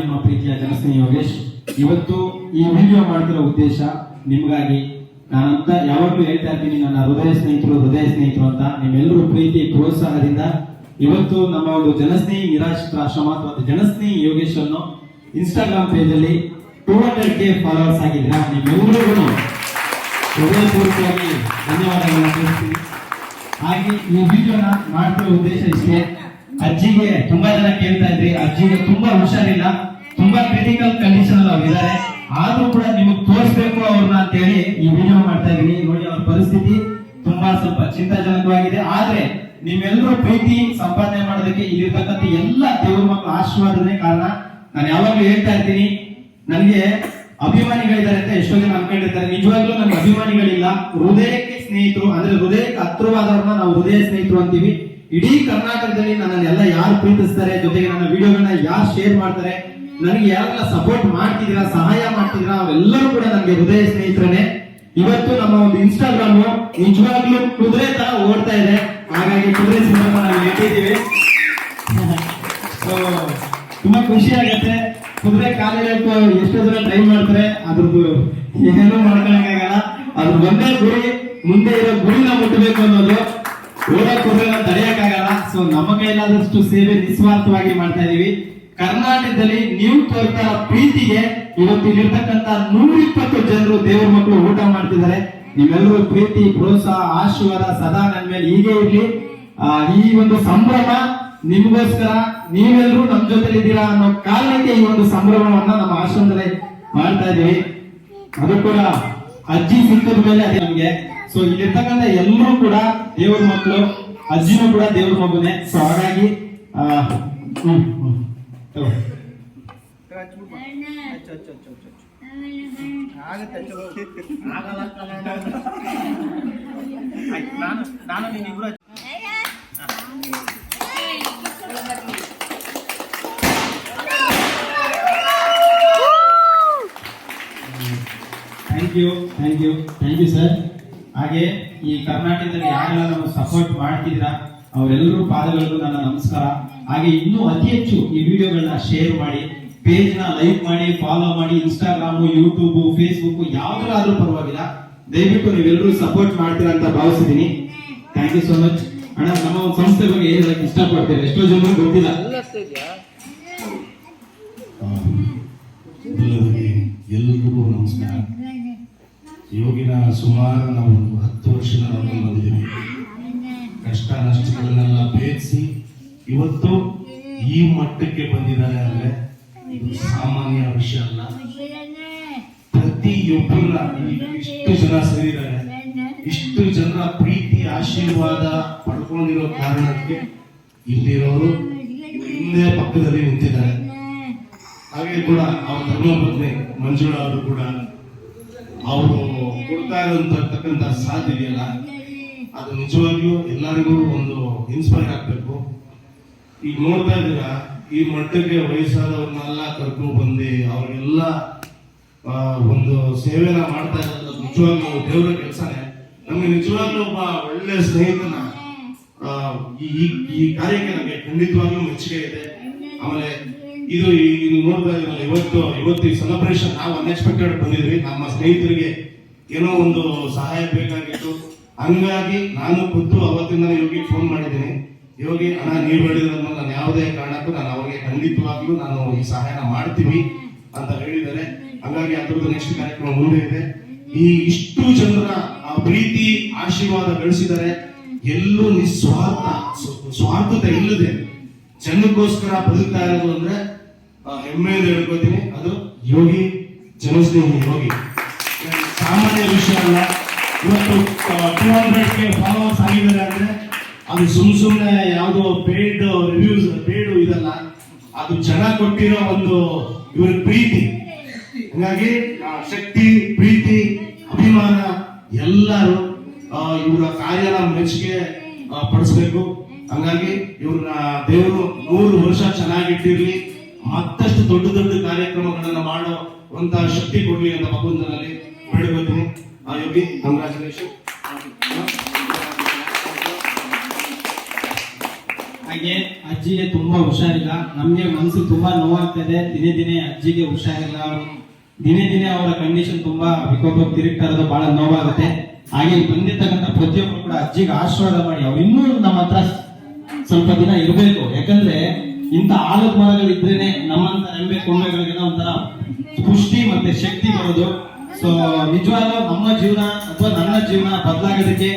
ನಿಮ್ಮ ಪ್ರೀತಿಯ ಜನಸ್ನೇಹಿ ಯೋಗೇಶ್ ಇವತ್ತು ಈ ವಿಡಿಯೋ ಮಾಡ್ತಿರೋ ಉದ್ದೇಶ ನಿಮಗಾಗಿ ನಾನಂತ ಯಾವಾಗಲೂ ಹೇಳ್ತಾ ಇದ್ದೀನಿ ನನ್ನ ಹೃದಯ ಸ್ನೇಹಿತರು ಹೃದಯ ಸ್ನೇಹಿತರು ಅಂತ ನಿಮ್ಮೆಲ್ಲರೂ ಪ್ರೀತಿ, ಪ್ರೋತ್ಸಾಹದಿಂದ ಇವತ್ತು ನಮ್ಮ ಒಂದು ಜನಸ್ನೇಹಿ ನಿರಾಶ್ರಿತ ಆಶ್ರಮ ಅಥವಾ ಜನಸ್ನೇಹಿ ಯೋಗೇಶ್ ಅನ್ನು ಇನ್ಸ್ಟಾಗ್ರಾಮ್ ಪೇಜ್ ಅಲ್ಲಿ ಟೂ ಹಂಡ್ರೆಡ್ ಕೆ ಫಾಲೋವರ್ಸ್ ಆಗಿದ್ದೀರಾ? ನಿಮ್ಮೆಲ್ಲರಿಗೂ ಹೃದಯಪೂರ್ವಕವಾಗಿ ಧನ್ಯವಾದಗಳನ್ನು ತಿಳಿಸ್ತೀನಿ. ಹಾಗೆ ಈ ವಿಡಿಯೋನ ಮಾಡ್ತಿರೋ ಉದ್ದೇಶ ಇಷ್ಟೇ. ಅಜ್ಜಿಗೆ ತುಂಬಾ ಜನ ಕೇಳ್ತಾ ಇದ್ರಿ. ಅಜ್ಜಿಗೆ ತುಂಬಾ ಹುಷಾರಿಲ್ಲ. ತುಂಬಾ ಕ್ರಿಟಿಕಲ್ ಕಂಡೀಷನ್ ಅಲ್ಲಿ ಅವ್ರು ಇದ್ದಾರೆ ಆದ್ರೂ ಕೂಡ ನಿಮಗೆ ತೋರಿಸ್ಬೇಕು ಅವ್ರನ್ನ ಅಂತ ಹೇಳಿ ಈ ವಿಡಿಯೋ ಮಾಡ್ತಾ ಇದೀನಿ ನೋಡಿ ಅವ್ರ ಪರಿಸ್ಥಿತಿ ತುಂಬಾ ಸ್ವಲ್ಪ ಚಿಂತಾಜನಕವಾಗಿದೆ. ಆದ್ರೆ ನಿಮ್ಮೆಲ್ಲರೂ ಪ್ರೀತಿ ಸಂಪಾದನೆ ಮಾಡೋದಕ್ಕೆ ಇಲ್ಲಿರ್ತಕ್ಕಂಥ ಎಲ್ಲ ದೇವ್ರ ಮಕ್ಕಳ ಆಶೀರ್ವಾದನೇ ಕಾರಣ. ನಾನು ಯಾವಾಗ್ಲೂ ಹೇಳ್ತಾ ಇರ್ತೀನಿ, ನನಗೆ ಅಭಿಮಾನಿಗಳಿದ್ದಾರೆ ಅಂತ ಎಷ್ಟೋ ಜನ ಅನ್ಕೊಂಡಿರ್ತಾರೆ. ನಿಜವಾಗ್ಲೂ ನಮ್ಗೆ ಅಭಿಮಾನಿಗಳಿಲ್ಲ. ಹೃದಯಕ್ಕೆ ಸ್ನೇಹಿತರು, ಅಂದ್ರೆ ಹೃದಯಕ್ಕೆ ಹತ್ರವಾದವ್ರನ್ನ ನಾವು ಹೃದಯ ಸ್ನೇಹಿತರು ಅಂತೀವಿ. ಇಡೀ ಕರ್ನಾಟಕದಲ್ಲಿ ನನ್ನನ್ನೆಲ್ಲ ಯಾರು ಪ್ರೀತಿಸ್ತಾರೆ, ಜೊತೆಗೆ ನನ್ನ ವಿಡಿಯೋಗಳನ್ನ ಯಾರು ಶೇರ್ ಮಾಡ್ತಾರೆ ನನಗೆ ಯಾರೆಲ್ಲ ಸಪೋರ್ಟ್ ಮಾಡ್ತಿದ್ದೀರಾ, ಸಹಾಯ ಮಾಡ್ತಿದ್ದೀರಾ, ಅವೆಲ್ಲರೂ ಕೂಡ ನನಗೆ ಹೃದಯ ಸ್ನೇಹಿತರೇ, ಇವತ್ತು ನಮ್ಮ ಒಂದು ಇನ್ಸ್ಟಾಗ್ರಾಮ್ ನಿಜವಾಗ್ಲೂ ಕುದುರೆ ತರ ಓಡ್ತಾ ಇದೆ. ಹಾಗಾಗಿ ಕುದುರೆ ಸಿನಿಮಾ ನಾವು ಇಟ್ಟಿದ್ದೀವಿ ತುಂಬಾ ಖುಷಿ ಆಗತ್ತೆ. ಕುದುರೆ ಕಾಲೇಜ್ ಎಷ್ಟೋ ಜನ ಟ್ರೈ ಮಾಡ್ತಾರೆ. ಅದ್ರದ್ದು ಏನೂ ಮಾಡ್ಕೊಳಕ್ಕಾಗಲ್ಲ. ಅದ್ರ ಒಂದೇ ಗುರಿ, ಮುಂದೆ ಇರೋ ಗುರಿನ ಮುಟ್ಟಬೇಕು ಅನ್ನೋದು. ಓಡೋ ಕುದುರೆನ ತಡೆಯಕ್ಕಾಗಲ್ಲ. ಸೊ ನಮ್ಮ ಕೈಲಾದಷ್ಟು ಸೇವೆ ನಿಸ್ವಾರ್ಥವಾಗಿ ಮಾಡ್ತಾ ಇದೀವಿ. ಕರ್ನಾಟಕದಲ್ಲಿ ನೀವು ತೋರ್ತಾ ಪ್ರೀತಿಗೆ ಇವತ್ತು ಇಲ್ಲಿರ್ತಕ್ಕಂತ ನೂರ ಇಪ್ಪತ್ತು ಜನರು ದೇವರ ಮಕ್ಕಳು ಊಟ ಮಾಡ್ತಿದ್ದಾರೆ. ನಿಮ್ಮೆಲ್ಲರೂ ಪ್ರೀತಿ ಪ್ರೋತ್ಸಾಹ ಆಶೀರ್ವಾದ ಸದಾ ನನ್ನ ಮೇಲೆ ಹೀಗೆ ಇರಲಿ. ಈ ಒಂದು ಸಂಭ್ರಮ ನಿಮಗೋಸ್ಕರ ನೀವೆಲ್ಲರೂ ನಮ್ ಜೊತೆ ಇದ್ದೀರಾ ಅನ್ನೋ ಕಾರಣಕ್ಕೆ ಈ ಒಂದು ಸಂಭ್ರಮವನ್ನ ನಮ್ಮ ಆಶ್ರಮದಲ್ಲಿ ಮಾಡ್ತಾ ಇದೀವಿ ಅದು ಕೂಡ ಅಜ್ಜಿ ಸಿಕ್ಕದ ಮೇಲೆ ಅದೇ ನಮ್ಗೆ. ಸೊ ಇಲ್ಲಿರ್ತಕ್ಕಂಥ ಎಲ್ಲರೂ ಕೂಡ ದೇವ್ರ ಮಕ್ಕಳು ಅಜ್ಜಿನೂ ಕೂಡ ದೇವ್ರ ಮಗುನೇ. ಸೊ ಹಾಗಾಗಿ ಹ್ಮ್, ಹ್ಮ್. ನಾನು ನಾನು ನೀವಿಬ್ರು thank you thank you thank you sir ಹಾಗೆ ಈ ಕರ್ನಾಟಕದಲ್ಲಿ ಯಾರೆಲ್ಲ ನಾವು ಸಪೋರ್ಟ್ ಮಾಡ್ತಿದ್ದೀರಾ? ಅವರೆಲ್ಲರೂ ಪಾದಗಳಿಗೂ ನನ್ನ ನಮಸ್ಕಾರ. ಹಾಗೆ ಇನ್ನೂ ಅತಿ ಹೆಚ್ಚು ಈ ವಿಡಿಯೋಗಳನ್ನ ಶೇರ್ ಮಾಡಿ ಪೇಜ್ನ ಲೈಕ್ ಮಾಡಿ ಫಾಲೋ ಮಾಡಿ ಇನ್ಸ್ಟಾಗ್ರಾಮ್ ಯೂಟ್ಯೂಬ್ ಫೇಸ್ಬುಕ್ ಯಾವ್ದಾದ್ರೂ ಪರವಾಗಿಲ್ಲ. ದಯವಿಟ್ಟು ನೀವೆಲ್ಲರೂ ಸಪೋರ್ಟ್ ಮಾಡ್ತೀರಾ ಅಂತ ಭಾವಿಸಿದ್ದೀನಿ. ಥ್ಯಾಂಕ್ ಯು ಸೋ ಮಚ್ ಅಣ್ಣ, ನಮ್ಮ ಒಂದು ಸಂಸ್ಥೆ ಬಗ್ಗೆ ಏನ್ ಹೇಳಕ್ ಇಷ್ಟಪಡ್ತೇವೆ ಎಷ್ಟೋ ಜನ ಗೊತ್ತಿಲ್ಲ. ಎಲ್ಲರಿಗೂ ನಮಸ್ಕಾರ. ಯೋಗಿನ ಸುಮಾರು ನಾವು ಹತ್ತು ವರ್ಷದ ಬಂದಿದ್ದೀವಿ. ಕಷ್ಟ ನಷ್ಟಗಳನ್ನೆಲ್ಲ ಭೇದಿಸಿ ಇವತ್ತು ಈ ಮಟ್ಟಕ್ಕೆ ಬಂದಿದ್ದಾರೆ ಅಂದ್ರೆ ಸಾಮಾನ್ಯ ವಿಷಯ ಅಲ್ಲ. ಪ್ರತಿಯೊಬ್ಬರ ಇಷ್ಟು ಜನ ಸೇರಿದ್ದಾರೆ. ಇಷ್ಟು ಜನ ಪ್ರೀತಿ, ಆಶೀರ್ವಾದ ಪಡ್ಕೊಂಡಿರೋ ಕಾರಣಕ್ಕೆ ಇಲ್ಲಿರೋರು ಹಿಂದೆ ಪಕ್ಕದಲ್ಲಿ ನಿಂತಿದ್ದಾರೆ. ಹಾಗೆ ಕೂಡ ಅವ್ರ ಧರ್ಮಪತ್ನಿ ಮಂಜುಳಾ ಅವರು ಕೂಡ ಅವರು ಕೊಡ್ತಾ ಇರುವಂತಕ್ಕಂತ ಸಾಧ್ಯ ಇದೆಯಲ್ಲ? ಅದು ನಿಜವಾಗಿಯೂ ಎಲ್ಲರಿಗೂ ಒಂದು ಇನ್ಸ್ಪೈರ್ ಆಗ್ಬೇಕು. ಈಗ ನೋಡ್ತಾ ಇದ್ದೀರಾ, ಈ ಮಟ್ಟಕ್ಕೆ ವಯಸ್ಸಾದವ್ರನ್ನೆಲ್ಲ ಕರ್ಕೊಂಡು ಬಂದು ಅವ್ರಿಗೆಲ್ಲ ಒಂದು ಸೇವೆನ ಮಾಡ್ತಾ ಇರೋದು ನಿಜವಾಗ್ಲೂ ದೇವರ ಕೆಲಸನೇ. ನಮಗೆ ನಿಜವಾಗ್ಲೂ ಒಬ್ಬ ಒಳ್ಳೆ ಸ್ನೇಹಿತನ ಈ, ಈ- ಕಾರ್ಯಕ್ಕೆ ನಮಗೆ ಖಂಡಿತವಾಗ್ಲೂ ಮೆಚ್ಚುಗೆ ಇದೆ. ಆಮೇಲೆ ಇದು ಇದು ನೋಡ್ತಾ ಇದ್ದೀರಲ್ಲ, ಇವತ್ತು ಇವತ್ತು ಈ ಸೆಲೆಬ್ರೇಷನ್ ನಾವು ಅನ್ಎಕ್ಸ್ಪೆಕ್ಟೆಡ್ ಬಂದಿದ್ವಿ. ನಮ್ಮ ಸ್ನೇಹಿತರಿಗೆ ಏನೋ ಒಂದು ಸಹಾಯ ಬೇಕಾಗಿತ್ತು. ಹಂಗಾಗಿ ನಾನು ಖುದ್ದು ಅವತ್ತಿಂದ ಯೋಗಿ ಫೋನ್ ಮಾಡಿದ್ದೀನಿ. ಯೋಗಿ ಹಣ ನೀವು ಹೇಳಿದ್ರನ್ನ ನಾನು ಯಾವುದೇ ಕಾರಣಕ್ಕೂ ನಾನು ಅವರಿಗೆ ಖಂಡಿತವಾಗಿಯೂ ನಾನು ಈ ಸಹಾಯನ ಮಾಡ್ತೀವಿ ಅಂತ ಹೇಳಿದ್ದಾರೆ. ಹಾಗಾಗಿ ಅದ್ರದ್ದು ನೆಕ್ಸ್ಟ್ ಕಾರ್ಯಕ್ರಮ ಮುಂದೆ ಇದೆ. ಈ ಇಷ್ಟು ಜನರ ಆ ಪ್ರೀತಿ, ಆಶೀರ್ವಾದ ಗಳಿಸಿದರೆ ಎಲ್ಲೂ ನಿಸ್ವಾರ್ಥ, ಸ್ವಾರ್ಥತೆ ಇಲ್ಲದೆ ಜನಕ್ಕೋಸ್ಕರ ಬದುಕ್ತಾ ಇರೋದು ಅಂದ್ರೆ ಹೆಮ್ಮೆ ಹೇಳ್ಕೊತೀನಿ ಅದು ಯೋಗಿ, ಜನಸ್ನೇಹಿ ಯೋಗಿ. ಸಾಮಾನ್ಯ ವಿಷಯ ಅಲ್ಲ. ಇವತ್ತು ಟೂ ಹಂಡ್ರೆಡ್ ಕೆ ಫಾಲೋವರ್ಸ್ ಆಗಿದ್ದಾರೆ ಅಂದ್ರೆ ಅದು ಸುಮ್ ಸುಮ್ಮನೆ ಯಾವುದೋ ಪೇಡ್ ರಿವ್ಯೂಸ್ ಪೇಡ್ ಇದಲ್ಲ, ಅದು ಜನ ಕೊಟ್ಟಿರೋ ಒಂದು ಇವರ ಪ್ರೀತಿ. ಹಾಗಾಗಿ ಶಕ್ತಿ, ಪ್ರೀತಿ, ಅಭಿಮಾನ ಎಲ್ಲರೂ ಇವರ ಕಾರ್ಯನ ಮೆಚ್ಚುಗೆ ಪಡಿಸ್ಬೇಕು. ಹಂಗಾಗಿ, ಇವ್ರನ್ನ ದೇವರು ನೂರು ವರ್ಷ ಚೆನ್ನಾಗಿಟ್ಟಿರ್ಲಿ, ಮತ್ತಷ್ಟು ದೊಡ್ಡ ದೊಡ್ಡ ಕಾರ್ಯಕ್ರಮಗಳನ್ನ ಮಾಡೋ ಅಂತ ಶಕ್ತಿ ಕೊಡ್ಲಿ ಅಂತ ಭಗವಂತನಲ್ಲಿ congratulations. ಹಾಗೆ ಅಜ್ಜಿಗೆ ತುಂಬಾ ಹುಷಾರಿಲ್ಲ. ನಮ್ಗೆ ಮನಸ್ಸು ತುಂಬಾ ನೋವಾಗ್ತದೆ. ದಿನೇ ದಿನೇ ಅಜ್ಜಿಗೆ ಹುಷಾರಿಲ್ಲ. ದಿನೇ ದಿನೇ ಅವರ ಕಂಡೀಷನ್ ತುಂಬಾ ವಿಕೋಪ ತಿರುಗ್ತಾ ಬಹಳ ನೋವಾಗುತ್ತೆ. ಹಾಗೆ ಬಂದಿರ್ತಕ್ಕಂಥ ಪ್ರತಿಯೊಬ್ಬರು ಕೂಡ ಅಜ್ಜಿಗೆ ಆಶೀರ್ವಾದ ಮಾಡಿ ಅವ್ರು ಇನ್ನೂ ನಮ್ಮ ಹತ್ರ ಸ್ವಲ್ಪ ದಿನ ಇರಬೇಕು. ಯಾಕಂದ್ರೆ ಇಂಥ ಆಲದ ಮರಗಳಿದ್ರೇನೆ ನಮ್ಮಂತ ರೆಂಬೆ ಕೊಂಬೆಗಳಿಗೆಲ್ಲ ಒಂಥರ ಪುಷ್ಟಿ ಮತ್ತೆ ಶಕ್ತಿ ಬರೋದು. ಸೊ ನಿಜವಾಗ್ಲೂ ನಮ್ಮ ಜೀವನ ಅಥವಾ ನನ್ನ ಜೀವನ ಬದಲಾಗೋದಕ್ಕೆ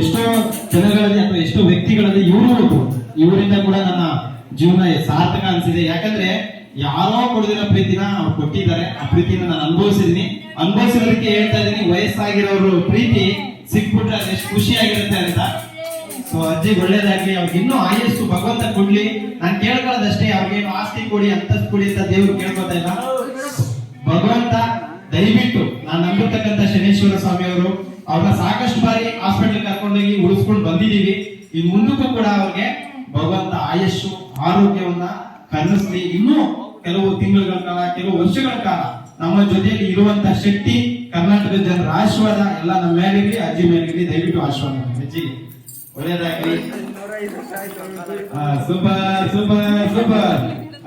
ಎಷ್ಟೋ ಜನಗಳಲ್ಲಿ ಅಥವಾ ಎಷ್ಟೋ ವ್ಯಕ್ತಿಗಳಲ್ಲಿ ಇವರು ಇವರಿಂದ ಕೂಡ ನನ್ನ ಜೀವನ ಸಾರ್ಥಕ ಅನಿಸಿದೆ. ಯಾಕಂದ್ರೆ ಯಾರೋ ಕೊಡದಿರೋ ಪ್ರೀತಿನ ಅವ್ರು ಕೊಟ್ಟಿದ್ದಾರೆ. ಆ ಪ್ರೀತಿನ ನಾನು ಅನುಭವಿಸಿದೀನಿ ಅನುಭವಿಸಿರೋದಕ್ಕೆ ಹೇಳ್ತಾ ಇದ್ದೀನಿ ವಯಸ್ಸಾಗಿರೋರು ಪ್ರೀತಿ ಸಿಕ್ಬಿಟ್ರೆ ಎಷ್ಟು ಖುಷಿಯಾಗಿರುತ್ತೆ ಅಂತ. ಸೊ ಅಜ್ಜಿ ಒಳ್ಳೇದಾಗ್ಲಿ ಅವ್ರಿಗೆ ಇನ್ನೂ ಆಯಸ್ಸು ಭಗವಂತ ಕೊಡ್ಲಿ. ನಾನು ಕೇಳ್ಕೊಳ್ಳೋದಷ್ಟೇ ಅವ್ರಿಗೇನು ಆಸ್ತಿ ಕೊಡಿ ಅಂತಸ್ತು ಕೊಡಿ ಅಂತ ದೇವ್ರು ಕೇಳ್ಕೊತಾ ಇಲ್ಲ. ಭಗವಂತ ದಯವಿಟ್ಟು ನಾನು ನಂಬಿರ್ತಕ್ಕಂಥ ಶನೇಶ್ವರ ಸ್ವಾಮಿ ಅವರು, ಅವ್ರನ್ನ ಸಾಕಷ್ಟು ಬಾರಿ ಹಾಸ್ಪಿಟಲ್ ಕರ್ಕೊಂಡೋಗಿ ಉಳಿಸ್ಕೊಂಡು ಬಂದಿದೀವಿ ಇನ್ ಮುಂದಕ್ಕೂ ಕೂಡ ಅವ್ರಿಗೆ ಭಗವಂತ ಆಯಸ್ಸು, ಆರೋಗ್ಯವನ್ನ ಕರುಣಿಸ್ಲಿ. ಇನ್ನೂ ಕೆಲವು ತಿಂಗಳುಗಳ ಕಾಲ, ಕೆಲವು ವರ್ಷಗಳ ಕಾಲ ನಮ್ಮ ಜೊತೆಯಲ್ಲಿ ಇರುವಂತ ಶಕ್ತಿ, ಕರ್ನಾಟಕದ ಜನರ ಆಶೀರ್ವಾದ ಎಲ್ಲ ನಮ್ಮ ಮೇಲಿರ್ಲಿ, ಅಜ್ಜಿ ಮೇಲಿರ್ಲಿ. ದಯವಿಟ್ಟು ಆಶೀರ್ವಾದ ಮಾಡಿ. ಅಜ್ಜಿಗೆ ಒಳ್ಳೇದಾಗ್ಲಿ ಸೂಪರ್ ಸೂಪರ್ ಸೂಪರ್.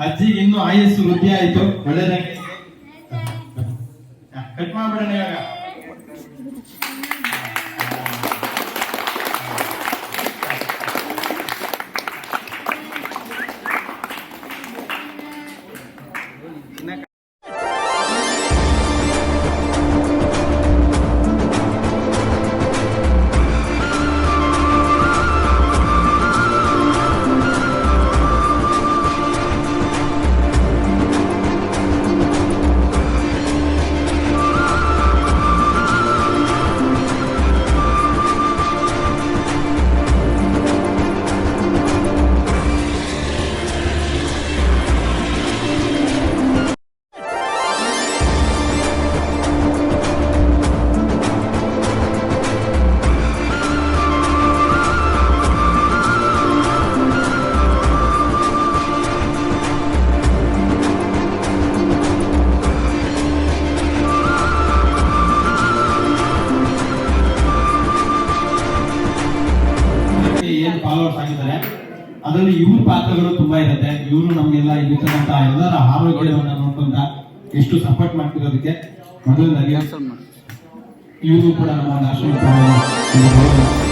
ಅಜ್ಜಿ ಇನ್ನೂ ಆಯಸ್ಸು ವೃದ್ಧಿ ಆಯ್ತು. ಒಳ್ಳೇದಾಗ್ಲಿ ಕಟ್ ಮಾಡ್ಬಿಡೋಣ ಇವಾಗ ಇವರು ನಮಗೆಲ್ಲ ಇಲ್ಲಿರ್ತಕ್ಕಂಥ ಎಲ್ಲರ ಆರೋಗ್ಯವನ್ನು ನೋಡ್ಕೊಂತ ಎಷ್ಟು ಸಪೋರ್ಟ್ ಮಾಡ್ತಿರೋದಕ್ಕೆ ಮೊದಲನೇದಾಗಿ ಇವರು ಕೂಡ ನಮ್ಮ ಒಂದು ಆಶ್ರಮ